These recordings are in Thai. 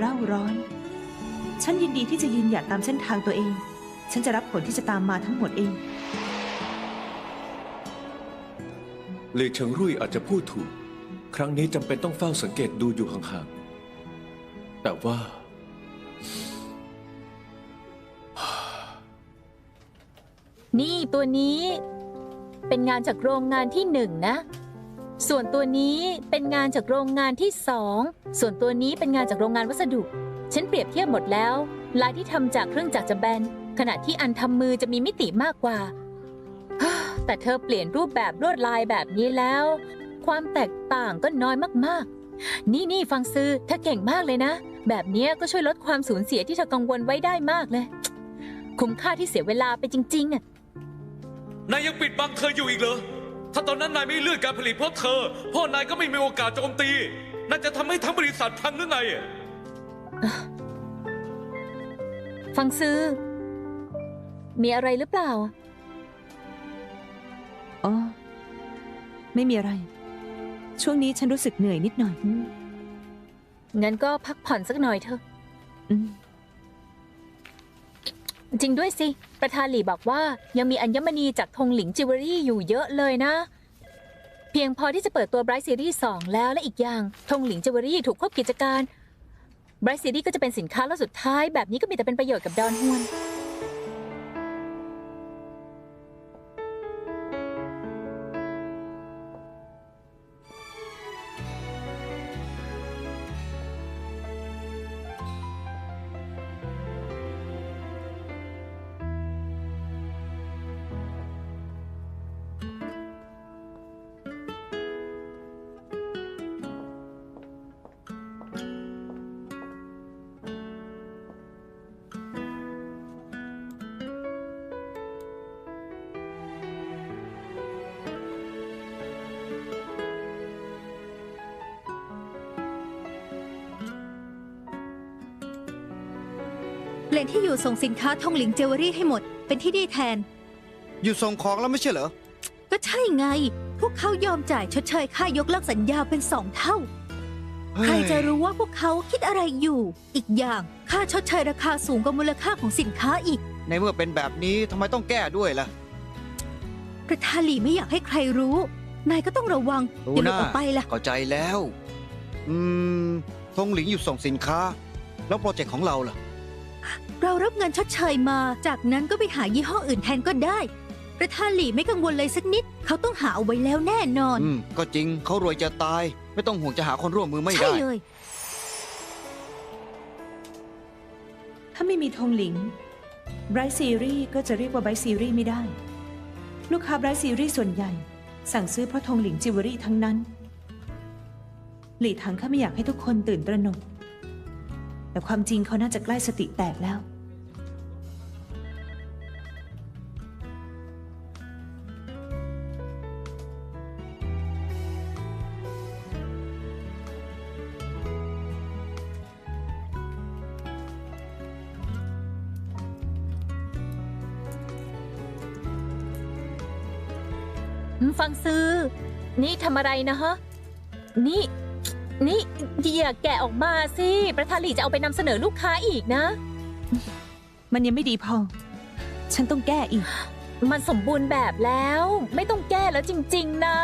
เร่าร้อน ฉันยินดีที่จะยืนหยัดตามเส้นทางตัวเอง ฉันจะรับผลที่จะตามมาทั้งหมดเอง เลเฉิงรุ่ยอาจจะพูดถูก ครั้งนี้จำเป็นต้องเฝ้าสังเกตดูอยู่ห่างๆ แต่ว่า นี่ตัวนี้ เป็นงานจากโรงงานที่หนึ่งนะ ส่วนตัวนี้เป็นงานจากโรงงานที่สอง ส่วนตัวนี้เป็นงานจากโรงงานวัสดุ ฉันเปรียบเทียบหมดแล้ว ลายที่ทำจากเครื่องจักรจะแบน ขณะที่อันทำมือจะมีมิติมากกว่า แต่เธอเปลี่ยนรูปแบบลวดลายแบบนี้แล้ว ความแตกต่างก็น้อยมากๆ นี่นี่ฟังซื้อเธอเก่งมากเลยนะ แบบนี้ก็ช่วยลดความสูญเสียที่เธอกังวลไว้ได้มากเลย คุ้มค่าที่เสียเวลาไปจริงๆอะนายยังปิดบังเธออยู่อีกเหรอ ถ้าตอนนั้นนายไม่เลื่อนการผลิตเพราะเธอ พ่อนายก็ไม่มีโอกาสโจมตีน่าจะทำให้ทั้งบริษัทพังหรือไงอะฟังซื้อ มีอะไรหรือเปล่า อ๋อ ไม่มีอะไร ช่วงนี้ฉันรู้สึกเหนื่อยนิดหน่อยงั้นก็พักผ่อนสักหน่อยเถอะ อืม จริงด้วยสิ ประธานหลี่บอกว่ายังมีอัญมณีจากธงหลิงจิวเวลรี่อยู่เยอะเลยนะ เพียงพอที่จะเปิดตัวไบรท์ซีรีส์2แล้วและอีกอย่างธงหลิงจิวเวลรี่ถูกควบกิจการไบรท์ซีรีส์ก็จะเป็นสินค้าล่าสุดท้ายแบบนี้ก็มีแต่เป็นประโยชน์กับดอนฮวน เปลี่ยนที่อยู่ส่งสินค้าทองหลิงเจวเวลรี่ให้หมด เป็นที่นี่แทนอยู่ส่งของแล้วไม่ใช่เหรอ ก็ใช่ไง พวกเขายอมจ่ายชดเชยค่ายกเลิกสัญญาเป็นสองเท่า ใครจะรู้ว่าพวกเขาคิดอะไรอยู่ อีกอย่างค่าชดเชยราคาสูงกว่ามูลค่าของสินค้าอีก ในเมื่อเป็นแบบนี้ทำไมต้องแก้ด้วยล่ะ ประธานหลีไม่อยากให้ใครรู้ นายก็ต้องระวังรู้อย่าหลุดนะออกไปล่ะ เข้าใจแล้ว อืมทงหลิงอยู่ส่งสินค้า แล้วโปรเจกต์ของเราล่ะ เรารับเงินชดเชยมา จากนั้นก็ไปหายี่ห้ออื่นแทนก็ได้ ประธานหลีไม่กังวลเลยสักนิด เขาต้องหาเอาไว้แล้วแน่นอน อืม ก็จริงเขารวยจะตาย ไม่ต้องห่วงจะหาคนร่วมมือไม่ใช่ได้ เลย ถ้าไม่มีธงหลิง Bright Series ก็จะเรียกว่า Bright Series ไม่ได้ ลูกค้า Bright Series ส่วนใหญ่ สั่งซื้อเพราะธงหลิงจิวเวลรี่ทั้งนั้น หลี่ถังข้าไม่อยากให้ทุกคนตื่นตระหนก แต่ความจริงเขาน่าจะใกล้สติแตกแล้ว ฟังซื้อ นี่ทำอะไรนะฮะ นี่ นี่ อย่าแกะออกมาสิ ประธานหลีจะเอาไปนำเสนอลูกค้าอีกนะ มันยังไม่ดีพอ ฉันต้องแก้อีก มันสมบูรณ์แบบแล้ว ไม่ต้องแก้แล้วจริง ๆ นะ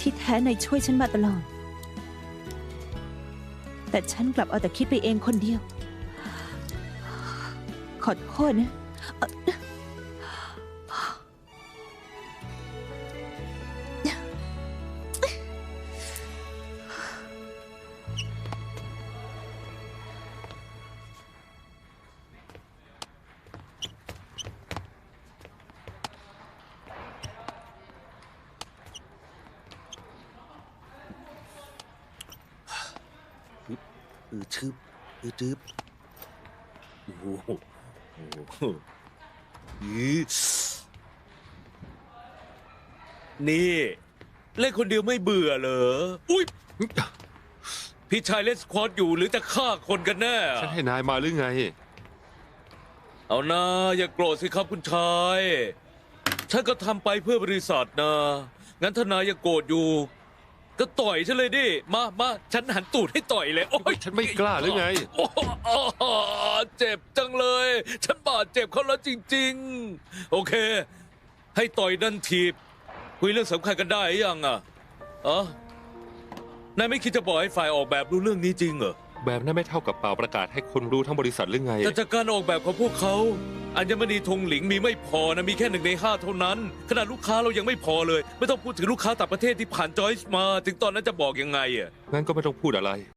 ที่แท้นายช่วยฉันมาตลอด แต่ฉันกลับเอาแต่คิดไปเองคนเดียว ขอโทษนะเอ่ออือชืบอือจืบโอ้โห โอ้โหอีนี่ เล่นคนเดียวไม่เบื่อเหรอ อุ้ยพี่ชายเล่นสควอตอยู่หรือจะฆ่าคนกันแน่ ฉันให้นายมาหรือไง เอานะอย่าโกรธสิครับคุณชาย ฉันก็ทำไปเพื่อบริษัทนะ งั้นถ้านายยังโกรธอยู่ ก็ต่อยฉันเลยดิ มามาฉันหันตูดให้ต่อยเลย โอ๊ยฉันไม่กล้าหรือไง โอ้โหเจ็บจังเลย ฉันบาดเจ็บเขาแล้วจริง ๆ โอเค ให้ต่อยดันทีบ คุยเรื่องสำคัญกันได้หรือยังอะอ๋อนายไม่คิดจะบอกให้ฝ่ายออกแบบรู้เรื่องนี้จริงเหรอ แบบนั้นไม่เท่ากับเป่าประกาศให้คนรู้ทั้งบริษัทหรือไง แต่จากการออกแบบของพวกเขา อัญมณีธงหลิงมีไม่พอนะมีแค่หนึ่งในห้าเท่านั้น ขนาดลูกค้าเรายังไม่พอเลย ไม่ต้องพูดถึงลูกค้าต่างประเทศที่ผ่านจอยส์มา ถึงตอนนั้นจะบอกยังไงอะ งั้นก็ไม่ต้องพูดอะไร